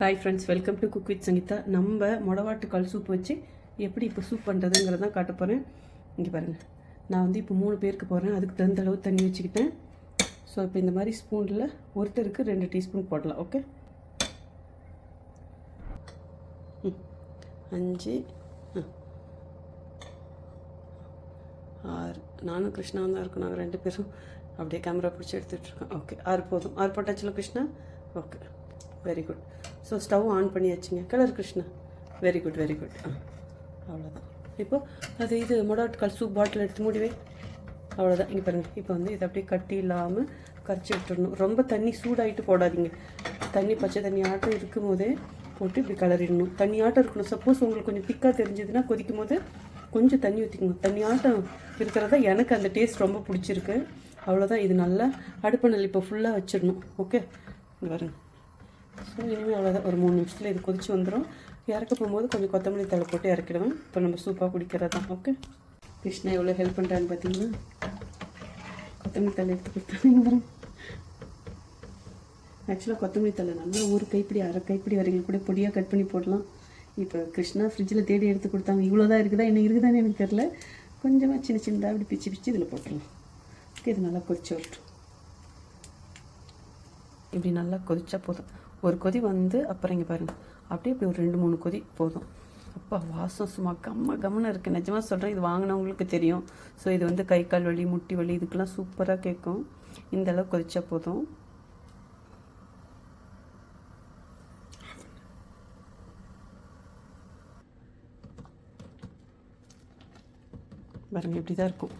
Hi friends welcome to cook with Sangeetha நம்ம மொடவாட்டுக்கால் soup வச்சு எப்படி இப்போ சூப் பண்ணுறதுங்கிறத தான் காட்ட போகிறேன் இங்கே பாருங்கள் நான் வந்து இப்போ மூணு பேருக்கு போகிறேன் அதுக்கு தகுந்த அளவு தண்ணி வச்சுக்கிட்டேன். ஸோ இப்போ இந்த மாதிரி ஸ்பூனில் ஒருத்தருக்கு ரெண்டு டீஸ்பூன் போடலாம் ஓகே ம். அஞ்சு ஆறு. நானும் கிருஷ்ணாவும் தான் இருக்கோம் நாங்கள் ரெண்டு பேரும் அப்படியே கேமரா பிடிச்சி எடுத்துகிட்ருக்கோம் ஓகே ஆறு போதும். ஆறு போட்டாச்சுல Krishna? Okay very good so stove on பண்ணியாச்சுங்க. Colour Krishna very good very good ஆ அவ்வளோதான் இப்போது அது இது மொடாட்கால் சூப் பாட்டில் எடுத்து முடிவே. அவ்வளோதான் இங்கே பாருங்கள் இப்போ வந்து இதை அப்படியே கட்டி இல்லாமல் கரைச்சி விட்டுடணும் ரொம்ப தண்ணி சூடாயிட்டு போடாதீங்க. தண்ணி பச்சை தண்ணி ஆட்டம் இருக்கும் போதே போட்டு இப்படி கலரிடணும். தண்ணி ஆட்டம் இருக்கணும். சப்போஸ் உங்களுக்கு கொஞ்சம் திக்காக தெரிஞ்சதுன்னா கொதிக்கும் போது கொஞ்சம் தண்ணி ஊற்றிக்கணும் தண்ணி ஆட்டம் இருக்கிறதா எனக்கு அந்த டேஸ்ட் ரொம்ப பிடிச்சிருக்கு. அவ்வளோதான் இது நல்லா அடுப்பு நெல் இப்போ ஃபுல்லாக வச்சிடணும். ஓகே வருங்க ஸோ இனிமேல் அவ்வளோதான் ஒரு மூணு நிமிஷத்தில் இது கொதிச்சு வந்துடும் இறக்க போகும்போது கொஞ்சம் கொத்தமல்லி தழை போட்டு இறக்கிடுவேன் இப்போ நம்ம சூப்பாக குடிக்கிறது தான். ஓகே கிருஷ்ணா எவ்வளோ ஹெல்ப் பண்ணுறான்னு பார்த்தீங்கன்னா கொத்தமல்லி தழை எடுத்து கொடுத்தாங்க ஆக்சுவலாக கொத்தமல்லி தழை நல்லா ஒரு கைப்பிடி அரை கைப்பிடி வரைக்கும் கூட பொடியாக கட் பண்ணி போடலாம். இப்போ கிருஷ்ணா ஃப்ரிட்ஜில் தேடி எடுத்து கொடுத்தாங்க. இவ்வளோ தான் இருக்குதா? என்ன இருக்குதான்னு எனக்கு தெரில கொஞ்சமாக சின்ன சின்னதாக இப்படி பிச்சு பிச்சு இதில் போட்டுடலாம். ஓகே இது நல்லா கொதிச்சு விட்டுரும் இப்படி நல்லா கொதிச்சா போதும். ஒரு கொதி வந்து அப்புறம் இங்கே பாருங்கள் அப்படியே இப்படி ஒரு ரெண்டு மூணு கொதி போதும். அப்பா வாசம் சும்மா கம்ம கம்மன்னு இருக்குது நிஜமாக சொல்கிறேன் இது வாங்கினவங்களுக்கு தெரியும். ஸோ இது வந்து கை கால் வலி முட்டி வலி இதுக்கெல்லாம் சூப்பராக கேட்கும். இந்த அளவு கொதிச்சா போதும். பாருங்க இப்படி தான் இருக்கும்.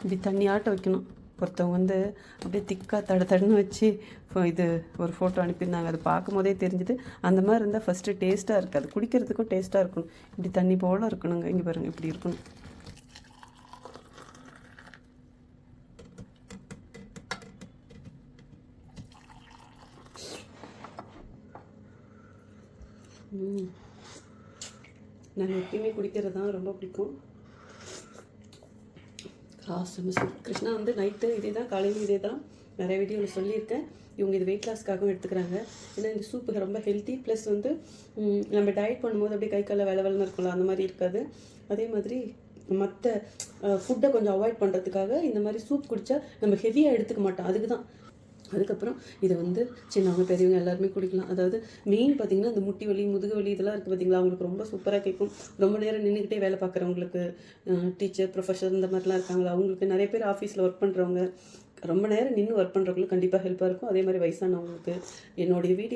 இப்படி தண்ணி ஆட்ட வைக்கணும். ஒருத்தவங்க வந்து அப்படியே திக்காக தட தடன்னு வச்சு இது ஒரு ஃபோட்டோ அனுப்பியிருந்தாங்க. அது பார்க்கும் போதே தெரிஞ்சுது. அந்த மாதிரி இருந்தால் ஃபஸ்ட்டு டேஸ்ட்டாக இருக்காது குடிக்கிறதுக்கும் டேஸ்ட்டாக இருக்கணும். இப்படி தண்ணி போல இருக்கணுங்க. இங்கே பாருங்கள் இப்படி இருக்கணும். நான் எப்பயுமே குடிக்கிறது தான் ரொம்ப பிடிக்கும். லாஸ்ட் மிஸ் கிருஷ்ணா வந்து நைட்டு இதே தான் காலையில் இதே தான் நிறைய வீடியோவில் சொல்லியிருக்கேன். இவங்க இது வெயிட் லாஸ்க்காகவும் எடுத்துக்கிறாங்க. ஏன்னா இந்த சூப்பு ரொம்ப ஹெல்த்தி ப்ளஸ் வந்து நம்ம டயட் பண்ணும்போது அப்படியே கை காலில் வேலை வேலைன்னு இருக்கும்ல அந்த மாதிரி இருக்காது. அதே மாதிரி மற்ற ஃபுட்டை கொஞ்சம் அவாய்ட் பண்ணுறதுக்காக இந்த மாதிரி சூப் குடித்தா நம்ம ஹெவியாக எடுத்துக்க மாட்டோம். அதுக்கு தான் அதுக்கப்புறம் இதை வந்து சின்னவங்க பெரியவங்க எல்லாருமே குடிக்கலாம். அதாவது மெயின் பார்த்தீங்கன்னா இந்த முட்டி வலி முதுகு வலி இதெல்லாம் இருக்குது பார்த்தீங்களா? அவங்களுக்கு ரொம்ப சூப்பராக கேட்கும். ரொம்ப நேரம் நின்றுக்கிட்டே வேலை பார்க்குறவங்களுக்கு டீச்சர் ப்ரொஃபஸர் இந்த மாதிரிலாம் இருக்காங்களா அவங்களுக்கு நிறைய பேர் ஆஃபீஸில் ஒர்க் பண்ணுறவங்க ரொம்ப நேரம் நின்று ஒர்க் பண்ணுறவங்களுக்கு கண்டிப்பாக ஹெல்ப்பாக இருக்கும். அதே மாதிரி வயசானவங்களுக்கு என்னுடைய வீடியோ